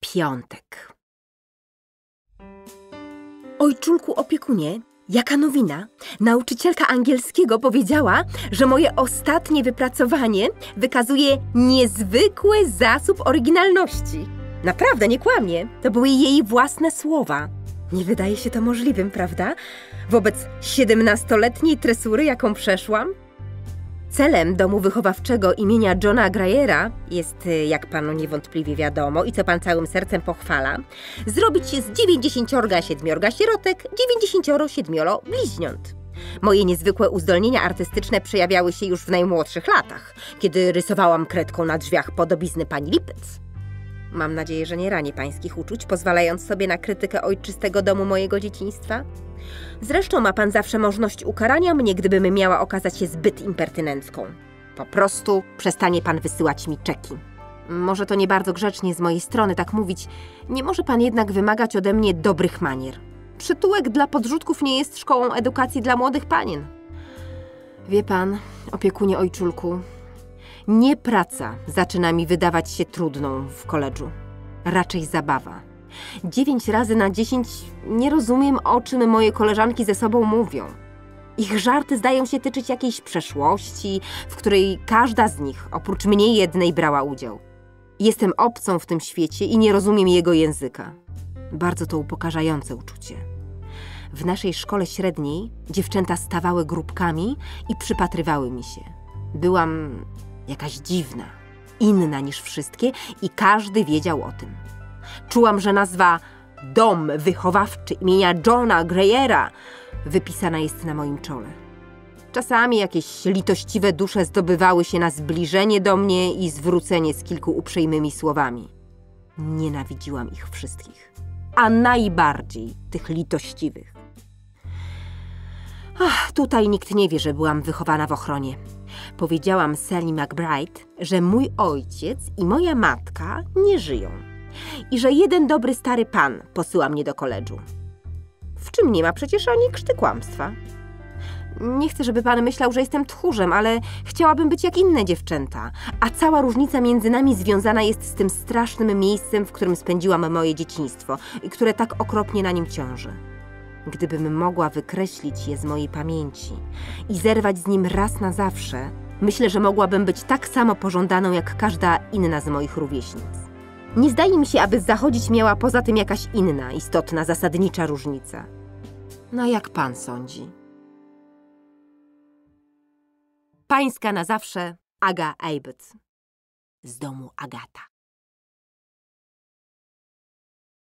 Piątek. Ojczulku opiekunie, jaka nowina? Nauczycielka angielskiego powiedziała, że moje ostatnie wypracowanie wykazuje niezwykły zasób oryginalności. Naprawdę, nie kłamie. To były jej własne słowa. Nie wydaje się to możliwym, prawda? Wobec siedemnastoletniej tresury, jaką przeszłam? Celem domu wychowawczego imienia Johna Grayera jest, y, jak panu niewątpliwie wiadomo i co pan całym sercem pochwala, zrobić z 97 sierotek 97 bliźniąt. Moje niezwykłe uzdolnienia artystyczne przejawiały się już w najmłodszych latach, kiedy rysowałam kredką na drzwiach podobizny pani Lipiec. Mam nadzieję, że nie ranię pańskich uczuć, pozwalając sobie na krytykę ojczystego domu mojego dzieciństwa. Zresztą ma pan zawsze możliwość ukarania mnie, gdybym miała okazać się zbyt impertynencką. Po prostu przestanie pan wysyłać mi czeki. Może to nie bardzo grzecznie z mojej strony tak mówić, nie może pan jednak wymagać ode mnie dobrych manier. Przytułek dla podrzutków nie jest szkołą edukacji dla młodych panien. Wie pan, opiekunie ojczulku, nie praca zaczyna mi wydawać się trudną w koledżu. Raczej zabawa. Dziewięć razy na dziesięć nie rozumiem, o czym moje koleżanki ze sobą mówią. Ich żarty zdają się tyczyć jakiejś przeszłości, w której każda z nich, oprócz mnie jednej, brała udział. Jestem obcą w tym świecie i nie rozumiem jego języka. Bardzo to upokarzające uczucie. W naszej szkole średniej dziewczęta stawały grupkami i przypatrywały mi się. Byłam jakaś dziwna, inna niż wszystkie i każdy wiedział o tym. Czułam, że nazwa Dom Wychowawczy imienia Johna Grayera wypisana jest na moim czole. Czasami jakieś litościwe dusze zdobywały się na zbliżenie do mnie i zwrócenie z kilku uprzejmymi słowami. Nienawidziłam ich wszystkich, a najbardziej tych litościwych. Ach, tutaj nikt nie wie, że byłam wychowana w ochronie. Powiedziałam Sally McBride, że mój ojciec i moja matka nie żyją i że jeden dobry stary pan posyła mnie do koledżu. W czym nie ma przecież ani krzty kłamstwa. Nie chcę, żeby pan myślał, że jestem tchórzem, ale chciałabym być jak inne dziewczęta, a cała różnica między nami związana jest z tym strasznym miejscem, w którym spędziłam moje dzieciństwo i które tak okropnie na nim ciąży. Gdybym mogła wykreślić je z mojej pamięci i zerwać z nim raz na zawsze, myślę, że mogłabym być tak samo pożądaną jak każda inna z moich rówieśnic. Nie zdaje mi się, aby zachodzić miała poza tym jakaś inna, istotna, zasadnicza różnica. No jak pan sądzi? Pańska na zawsze Aga Eibet z domu Agata.